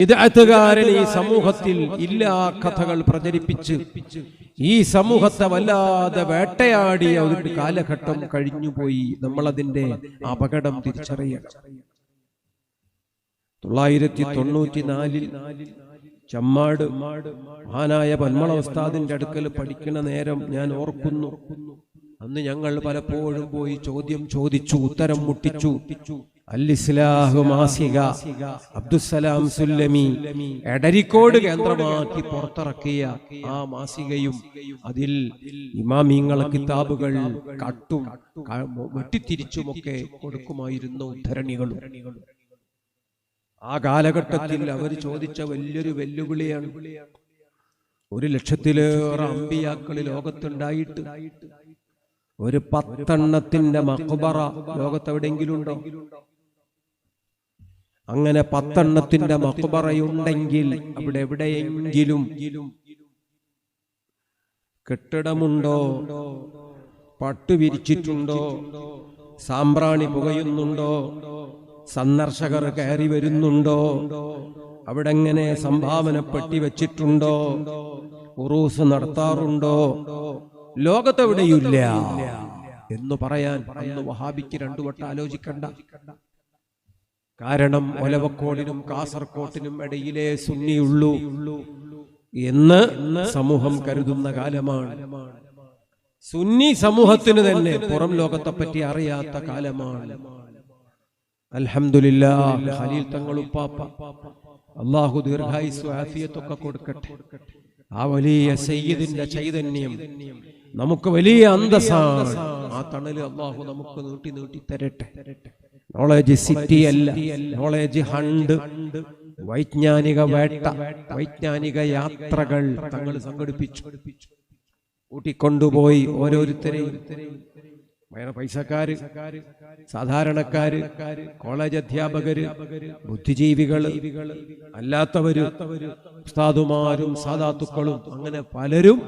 വിദഗ്ധകാരൻ ഈ സമൂഹത്തിൽ ഇല്ലാ കഥകൾ പ്രചരിപ്പിച്ച് ഈ സമൂഹത്തെ വല്ലാതെ വേട്ടയാടിയ ഒരു കാലഘട്ടം കഴിഞ്ഞുപോയി നമ്മളതിന്റെ അപകടം തിരിച്ചറിയണം. തൊള്ളായിരത്തി തൊണ്ണൂറ്റിനാലിൽ ചമ്മാട് മഹാനായ പന്മള ഉസ്താദിന്റെ അടുക്കൽ പഠിക്കുന്ന നേരം ഞാൻ ഓർക്കുന്നു. അന്ന് ഞങ്ങൾ പലപ്പോഴും പോയി ചോദ്യം ചോദിച്ചു ഉത്തരം മുട്ടിച്ചു. അൽ ഇസ്ലാഹു മാസിക അബ്ദുസലാം സുല്ലമി എടരിക്കോട് കേന്ദ്രമാക്കി പുറത്തിറക്കിയ ആ മാസികയും അതിൽ ഇമാമിങ്ങളെ കിതാബുകൾ കട്ടും വെട്ടിത്തിരിച്ചുമൊക്കെ കൊടുക്കുമായിരുന്നു ഉദ്ധരണികളും ആ കാലഘട്ടത്തിൽ അവർ ചോദിച്ച വലിയൊരു വെല്ലുവിളിയാണ്. ഒരു ലക്ഷത്തിലേറെ അമ്പിയാക്കൾ ലോകത്തുണ്ടായിട്ട്. ഒരു പത്തെണ്ണത്തിന്റെ മക്കുബറ ലോകത്തെവിടെയെങ്കിലും ഉണ്ടോ അങ്ങനെ പത്തെണ്ണത്തിന്റെ മക്ബറയുണ്ടെങ്കിൽ അവിടെ എവിടെയെങ്കിലും കെട്ടിടമുണ്ടോ? പട്ടു വിരിച്ചിട്ടുണ്ടോ? സാമ്പ്രാണി പുകയുന്നുണ്ടോ? സന്ദർശകർ കയറി വരുന്നുണ്ടോ? അവിടെ എങ്ങനെ സംഭാവന പെട്ടി വെച്ചിട്ടുണ്ടോ? ഉറൂസ് നടത്താറുണ്ടോ? ലോകത്തെവിടെയില്ല എന്ന് പറയാൻ അന്ന് വഹാബിക്ക് രണ്ടു വട്ടം ആലോചിക്കണ്ട. കാരണം ഒലവക്കോടിനും കാസർകോട്ടിനും ഇടയിലെ സുന്നിയുള്ളൂ എന്ന് സമൂഹം കരുതുന്ന കാലമാണ്. സുന്നി സമൂഹത്തിന് തന്നെ പുറം ലോകത്തെ പറ്റി അറിയാത്ത കാലമാണ്. അൽഹംദുലില്ലാ ഖലീൽ അള്ളാഹു ദീർഘായുസ് കൊടുക്കട്ടെ. ആ വലിയ സയ്യിദിന്റെ ചൈതന്യം നമുക്ക് വലിയ അന്തസ്സാണ്. ആ തണൽ അള്ളാഹു നമുക്ക് നീട്ടി നീട്ടി തരട്ടെ തരട്ടെ. നോളേജ് സിറ്റി അല്ല. Knowledge hunt. വൈജ്ഞാനിക വേട്ട. വൈജ്ഞാനിക യാത്രകൾ തങ്ങൾ സംഘടിപ്പിച്ചു. കൂട്ടിക്കൊണ്ടുപോയി ഓരോരുത്തരെയും. പൈസക്കാര് സാധാരണക്കാര് കോളേജ് അധ്യാപകര് ബുദ്ധിജീവികൾ അല്ലാത്തവര് ഉസ്താദുമാരും സാധാത്തുക്കളും അങ്ങനെ പലരും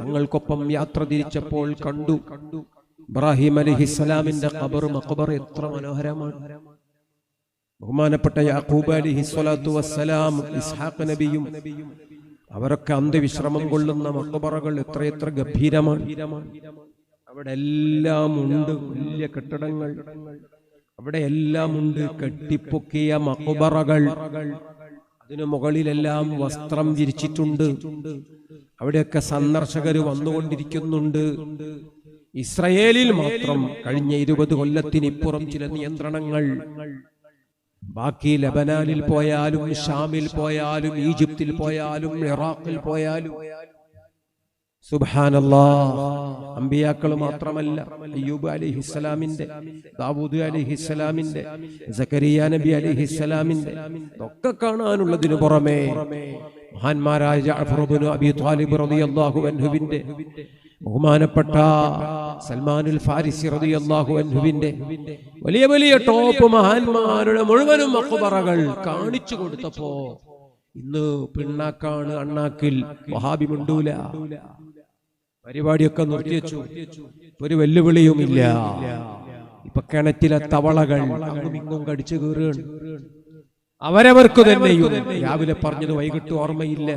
തങ്ങൾക്കൊപ്പം യാത്ര തിരിച്ചപ്പോൾ കണ്ടു. കണ്ടു. ഇബ്രാഹിം അലിഹിസ്സലാമിന്റെ ഖബർ മഖബർ എത്ര മനോഹരമാണ്. ബഹുമാനപ്പെട്ട യാക്കൂബ് അലിഹി സ്വലാത്തു വസ്സലാം ഇസ്ഹാഖ് നബിയും അവരൊക്കെ അന്ത്യവിശ്രമം കൊള്ളുന്ന മക്കബറകൾ എത്രയെത്ര ഗംഭീരമാണ്. അവിടെ എല്ലാം ഉണ്ട് വലിയ കെട്ടിടങ്ങൾ. അവിടെ എല്ലാം ഉണ്ട് കെട്ടിപ്പൊക്കിയ മക്കുബറകൾ അതിനു മുകളിലെല്ലാം വസ്ത്രം വിരിച്ചിട്ടുണ്ട്. അവിടെയൊക്കെ സന്ദർശകർ വന്നുകൊണ്ടിരിക്കുന്നുണ്ട്. ഇസ്രയേലിൽ മാത്രം കഴിഞ്ഞ ഇരുപത് കൊല്ലത്തിനിപ്പുറം ചില നിയന്ത്രണങ്ങൾ. ബാക്കി ലബനാനിൽ പോയാലും ഷാമിൽ പോയാലും ഈജിപ്തിൽ പോയാലും ഇറാഖിൽ പോയാലും. സുബാനല്ലാ അമ്പിയാക്കൾ മാത്രമല്ല അയ്യൂബ് അലിഹിസ്സലാമിന്റെ ദാവൂദ് അലിഹിസ്സലാമിന്റെ സക്കരിയ നബി അലിഹിസ്സലാമിന്റെ ഒക്കെ കാണാനുള്ളതിനു പുറമേ മഹാന്മാരായ ഇബ്നു അബി ത്വാലിബ് റളിയല്ലാഹു അൻഹുവിന്റെ ബഹുമാനപ്പെട്ട സൽമാനുൽ ഫാരിസി റളിയല്ലാഹു അൻഹുവിന്റെ വലിയ വലിയ ടോപ്പ് മഹാന്മാരുടെ മുഴുവനും മഖബറകൾ കാണിച്ചു കൊടുത്തപ്പോ ഇന്ന് പിണ്ണാക്കാണ് അണ്ണാക്കിൽ വഹാബി മുണ്ടൂല. പരിപാടിയൊക്കെ നിർത്തിവെച്ചു ഒരു വെല്ലുവിളിയും ഇല്ല. ഇപ്പൊ കിണറ്റിലെ തവളകൾ അങ്ങും ഇങ്ങും കടിച്ചു കീറുകയാണ്. അവരവർക്ക് തന്നെയും രാവിലെ പറഞ്ഞത് വൈകിട്ട് ഓർമ്മയില്ല.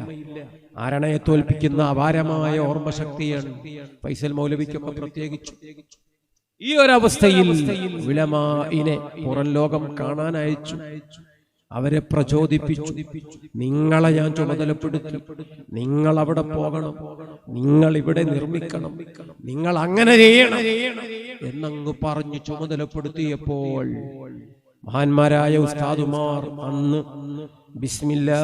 ആരണയെ തോൽപ്പിക്കുന്ന അപാരമായ ഓർമ്മശക്തിയാണ് ഫൈസൽ മൗലവിക്കൊക്കെ പ്രത്യേകിച്ചു. ഈ ഒരവസ്ഥയിൽ വിളമാനെ പുറം ലോകം കാണാൻ അയച്ചു. അവരെ പ്രചോദിപ്പിച്ചു. നിങ്ങളെ ഞാൻ ചുമതലപ്പെടുത്തി. നിങ്ങൾ അവിടെ പോകണം. നിങ്ങൾ ഇവിടെ നിർമ്മിക്കണം. നിങ്ങൾ അങ്ങനെ ചെയ്യണം. എന്നങ്ങ് പറഞ്ഞു ചുമതലപ്പെടുത്തിയപ്പോൾ മഹാന്മാരായ ഉസ്താദുമാർ അന്ന് ബിസ്മില്ലാ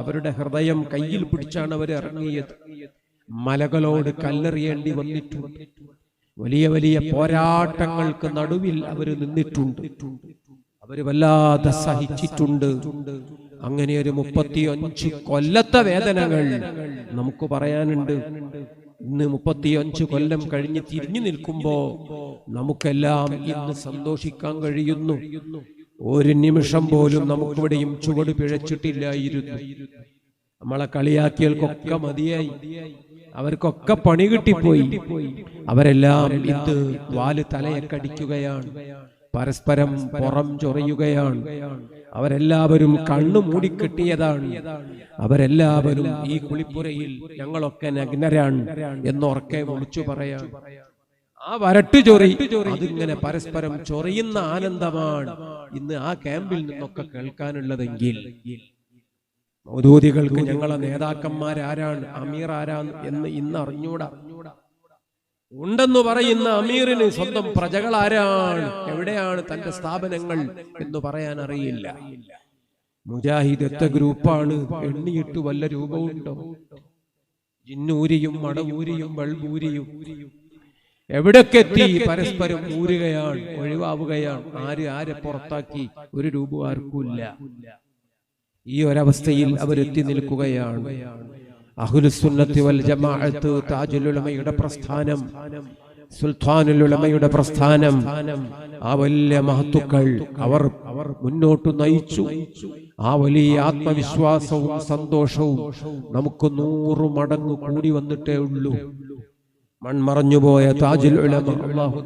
അവരുടെ ഹൃദയം കയ്യിൽ പിടിച്ചാണ് അവർ ഇറങ്ങിയത്. മലകളോട് കല്ലെറിയേണ്ടി വന്നിട്ടുണ്ട് വലിയ വലിയ പോരാട്ടങ്ങൾക്ക് നടുവിൽ അവർ നിന്നിട്ടുണ്ട്. അവർ വല്ലാതെ സഹിച്ചിട്ടുണ്ട്. അങ്ങനെ ഒരു മുപ്പത്തി അഞ്ച് കൊല്ലത്തെ വേദനകൾ നമുക്ക് പറയാനുണ്ട്. ഇന്ന് മുപ്പത്തിയഞ്ച് കൊല്ലം കഴിഞ്ഞ് തിരിഞ്ഞു നിൽക്കുമ്പോ നമുക്കെല്ലാം ഇന്ന് സന്തോഷിക്കാൻ കഴിയുന്നു. ഒരു നിമിഷം പോലും നമുക്കിവിടെയും ചുവട് പിഴച്ചിട്ടില്ലായിരുന്നു. നമ്മളെ കളിയാക്കിയൽക്കൊക്കെ മതിയായി. അവർക്കൊക്കെ പണി കിട്ടിപ്പോയി. അവരെല്ലാം ഇത് വാൽ തലയെ കടിക്കുകയാണ് പരസ്പരം പുറം ചൊറിയുകയാണ്. അവരെല്ലാവരും കണ്ണു മൂടിക്കെട്ടിയതാണ്. അവരെല്ലാവരും ഈ കുളിപ്പുരയിൽ ഞങ്ങളൊക്കെ നഗ്നരാണ് എന്നൊറക്കെ വിളിച്ചു പറയാം ആ വരട്ടു ചൊറി അതിങ്ങനെ പരസ്പരം ചൊറിയുന്ന ആനന്ദമാണ് ഇന്ന് ആ ക്യാമ്പിൽ നിന്നൊക്കെ കേൾക്കാനുള്ളതെങ്കിൽ. മൗദൂദികൾക്ക് ഞങ്ങളെ നേതാക്കന്മാരാരാണ് അമീർ ആരാണ് എന്ന് ഇന്ന് അറിഞ്ഞൂടാ. ഉണ്ടെന്ന് പറയുന്ന അമീറിന് സ്വന്തം പ്രജകൾ ആരാണ് എവിടെയാണ് തന്റെ സ്ഥാപനങ്ങൾ എന്ന് പറയാൻ അറിയില്ല മുജാഹിദ് എത്ര ഗ്രൂപ്പാണ്. എണ്ണിയിട്ട് വല്ല രൂപമുണ്ടോ ജിന്നൂരിയും മടവൂരിയും വെൾബൂരിയും എവിടൊക്കെ എത്തി? പരസ്പരം ഊരുകയാണ് ഒഴിവാവുകയാണ്. ആര് ആരെ പുറത്താക്കി? ഒരു രൂപ ആർക്കുമില്ല ഈ ഒരവസ്ഥയിൽ അവരെത്തി നിൽക്കുകയാണ്. അഹുലുസുന്നത്തി വൽ ജമാഅത്ത് പ്രസ്ഥാനം സുൽത്താനുൽ ഉലമയുടെ പ്രസ്ഥാനം. ആ വലിയ മഹത്തുക്കൾ അവർ അവർ മുന്നോട്ട് നയിച്ചു. ആ വലിയ ആത്മവിശ്വാസവും സന്തോഷവും നമുക്ക് നൂറു മടങ്ങ് കൂടി വന്നിട്ടേ ഉള്ളൂ. മൺമറഞ്ഞുപോയ താജുൽ ഉലമ അള്ളാഹു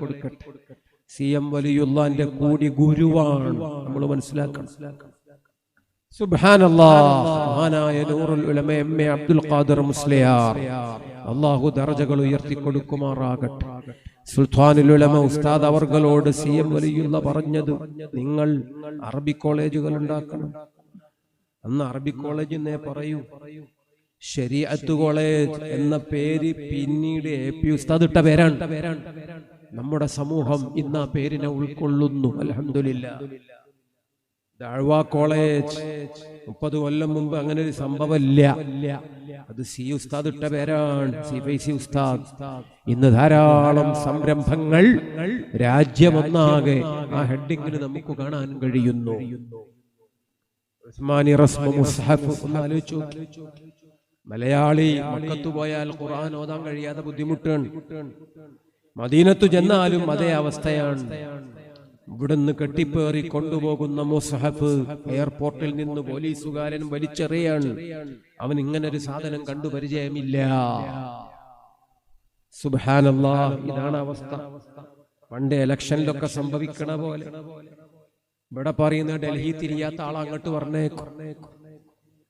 കൊടുക്കട്ടെ സി എം വലിയുള്ള കൂടി ഗുരുവാണ്. നമ്മൾ മനസ്സിലാക്കണം. സുബ്ഹാനല്ലാഹ് നൂറുൽ ഉലമ എം എ അബ്ദുൽ ഖാദിർ മുസ്ലിയാർ. അള്ളാഹു ദർജകൾ ഉയർത്തി കൊടുക്കുമാറാകട്ടെ സുൽത്താനുൽ ഉലമ ഉസ്താദ് അവർകളോട് സി എം വലിയുള്ള പറഞ്ഞത് നിങ്ങൾ അറബി കോളേജുകൾ ഉണ്ടാക്കണം. അന്ന് അറബി കോളേജ് എന്നേ പറയൂ ശരീഅത്ത് കോളേജ് എന്ന പേര് പിന്നീട് എ പി ഉസ്താദ് ഇട്ട പേരാണ്. നമ്മുടെ സമൂഹം ഇന്ന് ആ പേരിനെ ഉൾക്കൊള്ളുന്നു. അലഹമില്ല ദാഴ്വ കോളേജ്. മുപ്പത് കൊല്ലം മുമ്പ് അങ്ങനെ ഒരു സംഭവമില്ല. അത് സി ഉസ്താദ് ഇട്ട പേരാണ്. സി ഫൈസി ഉസ്താദ്. ഇന്ന് ധാരാളം സംരംഭങ്ങൾ രാജ്യമൊന്നാകെ ആ ഹെഡിങ്ങിന് നമുക്ക് കാണാൻ കഴിയുന്നു. മലയാളി മക്കത്തു പോയാൽ ഖുർആൻ ഓതാൻ കഴിയാതെ ബുദ്ധിമുട്ടാണ്. മദീനത്തു ചെന്നാലും അതേ അവസ്ഥയാണ്. ഇവിടുന്ന് കെട്ടിപ്പേറി കൊണ്ടുപോകുന്ന മുസഹഫ് എയർപോർട്ടിൽ നിന്ന് പോലീസുകാരൻ വലിച്ചെറിയാണ്. അവൻ ഇങ്ങനെ ഒരു സാധനം കണ്ടു പരിചയമില്ല. സുബാനല്ലാ ഇതാണ് അവസ്ഥ. പണ്ട് ഇലക്ഷനിലൊക്കെ സംഭവിക്കണ പോലെ. ഇവിടെ പറയുന്ന ഡൽഹി തിരിയാത്ത ആൾ അങ്ങോട്ട് പറഞ്ഞേക്കും.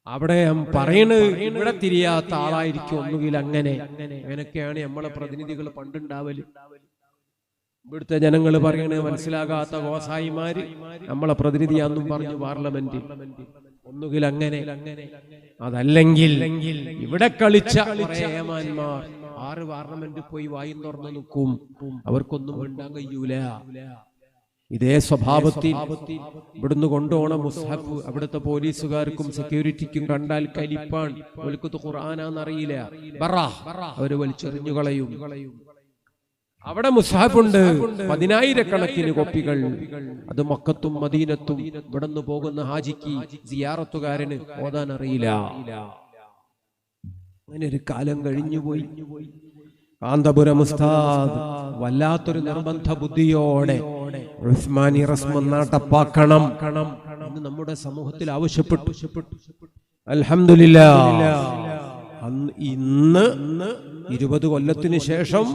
അവിടെ പറയണ് ഇവിടെ തിരിയാത്ത ആളായിരിക്കും ഒന്നുകിൽ അങ്ങനെ. അങ്ങനെയൊക്കെയാണ് നമ്മളെ പ്രതിനിധികൾ പണ്ടുണ്ടാവൽ. ഇവിടുത്തെ ജനങ്ങൾ പറയണേ മനസ്സിലാകാത്ത ഗോസായിമാര്. നമ്മളെ പ്രതിനിധിയാന്നും പറഞ്ഞു പാർലമെന്റിൽ ഒന്നുകിൽ അങ്ങനെ. അതല്ലെങ്കിൽ ഇവിടെ കളിച്ച ഏമാന്മാർ ആറ് പാർലമെന്റിൽ പോയി വായും തുറന്നു നിൽക്കും. അവർക്കൊന്നും വേണ്ടാൻ കഴിയൂല. ഇതേ സ്വഭാവത്തിൽ ഇവിടുന്ന് കൊണ്ടുപോണ മുസ്ഹഫ് അവിടുത്തെ പോലീസുകാർക്കും സെക്യൂരിറ്റിക്കും കണ്ടാൽ കലിപ്പാൻ ഒലുക്കത്ത് ഖുർആാനാന്നറിയില്ല ബറ. അവർ വലിച്ചെറിഞ്ഞു കളയും. അവിടെ മുസാഫുണ്ട്. പതിനായിരക്കണക്കിന് കോപ്പികൾ. അത് മക്കത്തും മദീനത്തും ഇവിടുന്ന് പോകുന്ന ഹാജിക്ക് സിയാറത്തുകാരന് ഓതാൻ അറിയില്ല. അങ്ങനെ ഒരു കാലം കഴിഞ്ഞുപോയി കാന്തപുരം ഉസ്താദ് വല്ലാത്തൊരു നിർബന്ധ ബുദ്ധിയോടെ ഉസ്മാനി റസ്മം നാട്ടപ്പാക്കണം നമ്മുടെ സമൂഹത്തിൽ ആവശ്യപ്പെട്ടു. അൽഹംദുലില്ലാ. അന്ന് ഇന്ന് ഇരുപത് കൊല്ലത്തിന് ശേഷം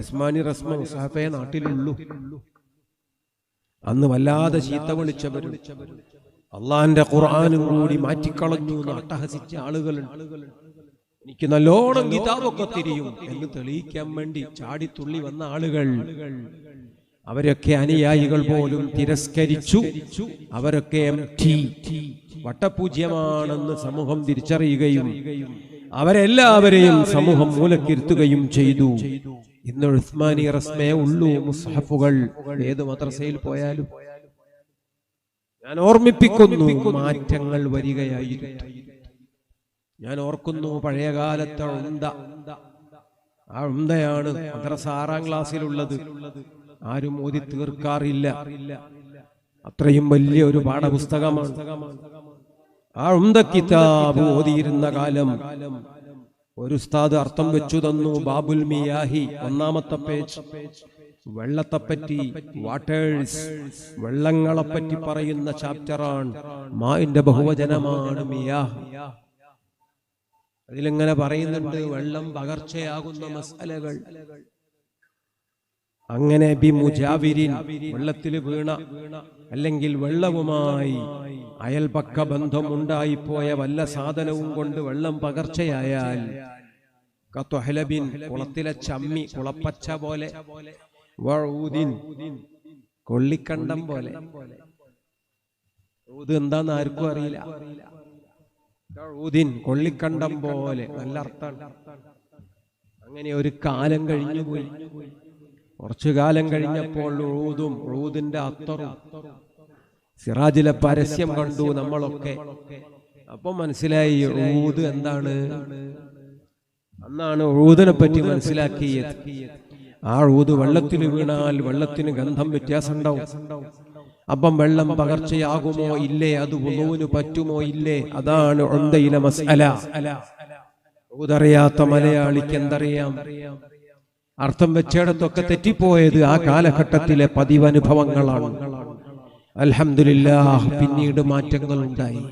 ഉസ്മാനി റസ്മ മുസാഫയെ നാട്ടിലുള്ളൂ. അന്ന് വല്ലാതെ ചീത്ത വിളിച്ചവരും അള്ളാന്റെ ഖുർആാനും കൂടി മാറ്റിക്കളഞ്ഞു അട്ടഹസിച്ച ആളുകളുണ്ട് എനിക്ക് നല്ലോണം കിതാബൊക്കെ തിരിയും എന്ന് തെളിയിക്കാൻ വേണ്ടി ചാടിത്തുള്ളി വന്ന ആളുകൾ. അവരൊക്കെ അനുയായികൾ പോലും തിരസ്കരിച്ചു. അവരൊക്കെ വട്ടപൂജ്യമാണെന്ന് സമൂഹം തിരിച്ചറിയുകയും അവരെല്ലാവരെയും സമൂഹം മൂലക്കിരുത്തുകയും ചെയ്തു. ഇന്ന് ഉസ്മാനി റസ്മേ ഉള്ളു മുസ്ഹഫുകൾ ഏത് മദ്രസയിൽ പോയാലും. ഞാൻ ഓർമ്മിപ്പിക്കുന്നു മാറ്റങ്ങൾ വരികയായിരുന്നു. ഞാൻ ഓർക്കുന്നു പഴയ കാലത്തെ ഉന്ത. ആ ഉന്തയാണ് മദ്രസ ആറാം ക്ലാസ്സിലുള്ളത്. ആരും ഓതി തീർക്കാറില്ല. അത്രയും വലിയ ഒരു പാഠപുസ്തകമാണ്. ആ ഉന്ത കിതാബ് ഓതിയിരുന്ന കാലം ഒരു ഉസ്താദ് അർത്ഥം വെച്ചു തന്നു ബാബുൽ മിയാഹി ഒന്നാമത്തെ പേജ്. വെള്ളത്തെപ്പറ്റി വാട്ടേഴ്സ് വെള്ളങ്ങളെപ്പറ്റി പറയുന്ന ചാപ്റ്ററാണ് മാന്റെ ബഹുവചനമാണ് മിയാഹ്. അതിലിങ്ങനെ പറയുന്നുണ്ട് വെള്ളം പകർച്ചയാകുന്ന മസാലകൾ. അങ്ങനെ ബി മുജാവിരിൻ വെള്ളത്തിൽ വീണ അല്ലെങ്കിൽ വെള്ളവുമായി അയൽപക്ക ബന്ധം ഉണ്ടായിപ്പോയ വല്ല സാധനവും കൊണ്ട് വെള്ളം പകർച്ചയായാൽ കത്തൊഹലബിൻ കുളത്തിലെ ചമ്മി കുളപ്പച്ച പോലെ കൊള്ളിക്കണ്ടം പോലെ. എന്താന്ന് ആർക്കും അറിയില്ല. കൊള്ളിക്കണ്ടം പോലെ നല്ല അർത്ഥം അങ്ങനെ ഒരു കാലം കഴിഞ്ഞു പോയി കുറച്ചു കാലം കഴിഞ്ഞപ്പോൾ ഊതും ഊതിന്റെ അത്തറും. സിറാജിലെ പരസ്യം കണ്ടു നമ്മളൊക്കെ. അപ്പൊ മനസ്സിലായി ഊത് എന്താണ്? അന്നാണ് ഊതിനെ പറ്റി മനസ്സിലാക്കിയത്. ആ ഉഴുത് വെള്ളത്തിൽ വീണാൽ വെള്ളത്തിന് ഗന്ധം വ്യത്യാസം ഉണ്ടാവും അപ്പം വെള്ളം പകർച്ചയാകുമോ ഇല്ലേ? അത് വുളുവിന് പറ്റുമോ ഇല്ലേ? അതാണ് ഒന്തയിലെ മസ്അല. ഊതറിയാത്ത മലയാളിക്ക് എന്തറിയാം? അർത്ഥം വെച്ചിടത്തൊക്കെ തെറ്റിപ്പോയത് ആ കാലഘട്ടത്തിലെ പതിവനുഭവങ്ങളാണ്. അലഹമില്ല പിന്നീട് മാറ്റങ്ങൾ ഉണ്ടായി